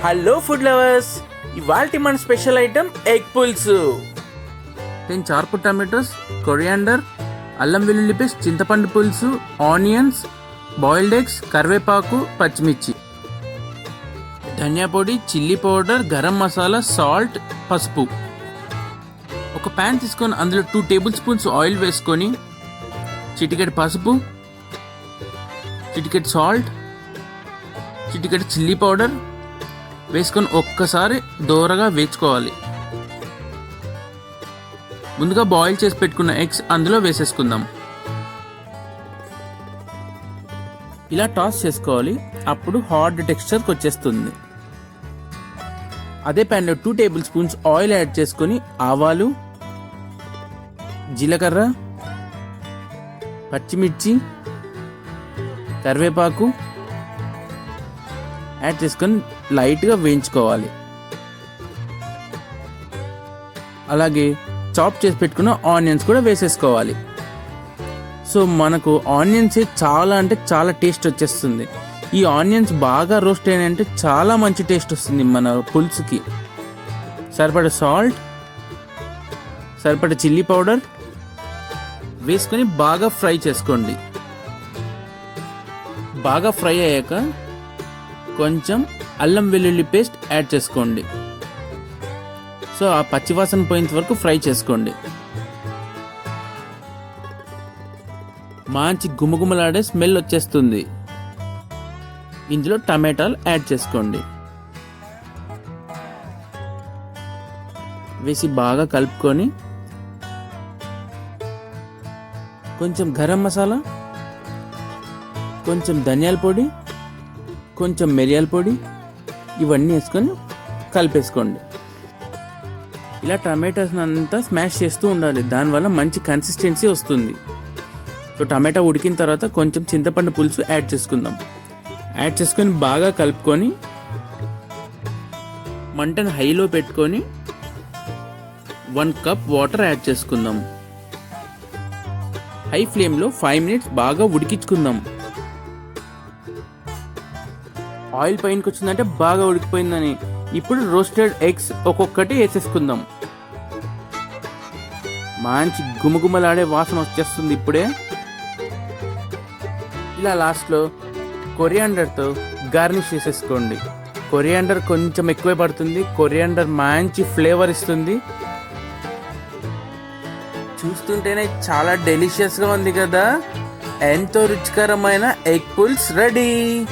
Hello food lovers ఇవాళ మన special item egg పుల్సు. టెన్ చార్పు టమాటోస్ కొరియాండర్ అల్లం వెల్లుల్లి పేస్ట్ చింతపండు పులుసు ఆనియన్స్ బాయిల్డ్ ఎగ్స్ కరివేపాకు పచ్చిమిర్చి. ధనియా పొడి chilli powder garam masala salt పసుపు. ఒక ప్యాన్ తీసుకొని అందులో టూ టేబుల్ స్పూన్స్ ఆయిల్ వేసుకొని చిటికెట్ పసుపు చిటికెట్ సాల్ట్ చిటికెట్ చిల్లీ పౌడర్ వేసుకొని ఒక్కసారి దోరగా వేచుకోవాలి ముందుగా బాయిల్ చేసి పెట్టుకున్న ఎగ్స్ అందులో వేసేసుకుందాం. ఇలా టాస్ చేసుకోవాలి. అప్పుడు హార్డ్ టెక్స్చర్కి వచ్చేస్తుంది. అదే ప్యాన్లో two tablespoons oil add చేసుకొని ఆవాలు జీలకర్ర పచ్చిమిర్చి కరివేపాకు యాడ్ చేసుకొని లైట్గా వేయించుకోవాలి. అలాగే చాప్ చేసి పెట్టుకున్న ఆనియన్స్ కూడా వేసేసుకోవాలి. సో మనకు ఆనియన్స్ చాలా అంటే చాలా టేస్ట్ వచ్చేస్తుంది. ఈ ఆనియన్స్ బాగా రోస్ట్ అయినాయంటే చాలా మంచి టేస్ట్ వస్తుంది మన పులుసుకి. సరిపడ సాల్ట్ సరిపడ చిల్లీ పౌడర్ వేసుకొని బాగా ఫ్రై చేసుకోండి. బాగా ఫ్రై అయ్యాక కొంచెం అల్లం వెల్లుల్లి పేస్ట్ యాడ్ చేసుకోండి. సో ఆ పచ్చివాసన పోయేంత వరకు ఫ్రై చేసుకోండి. మంచి గుమగుమలాడే స్మెల్ వచ్చేస్తుంది. ఇందులో టమాటాలు యాడ్ చేసుకోండి. వేసి బాగా కలుపుకొని కొంచెం గరం మసాలా కొంచెం ధనియాల పొడి కొంచెం మిరియాల పొడి ఇవన్నీ వేసుకొని కలిపేసుకోండి. ఇలా టమాటాస్ అంతా స్మాష్ చేస్తూ ఉండాలి. దానివల్ల మంచి కన్సిస్టెన్సీ వస్తుంది. సో టమాటా ఉడికిన తర్వాత కొంచెం చింతపండు పులుసు యాడ్ చేసుకుందాం. యాడ్ చేసుకొని బాగా కలుపుకొని మంటను హైలో పెట్టుకొని వన్ కప్ వాటర్ యాడ్ చేసుకుందాం. హై ఫ్లేమ్లో ఫైవ్ మినిట్స్ బాగా ఉడికించుకుందాం. ఆయిల్ పైనకి వచ్చిందంటే బాగా ఉడికిపోయిందని. ఇప్పుడు రోస్టెడ్ ఎగ్స్ ఒక్కొక్కటి వేసేసుకుందాం. మంచి గుమగుమలాడే వాసన వచ్చేస్తుంది ఇప్పుడే. ఇలా లాస్ట్లో కొరియాండర్తో గార్నిష్ చేసేసుకోండి. కొరియాండర్ కొంచెం ఎక్కువే పడుతుంది. కొరియాండర్ మంచి ఫ్లేవర్ ఇస్తుంది. చూస్తుంటేనే చాలా డెలిషియస్గా ఉంది కదా. ఎంతో రుచికరమైన ఎగ్ పుల్స్ రెడీ.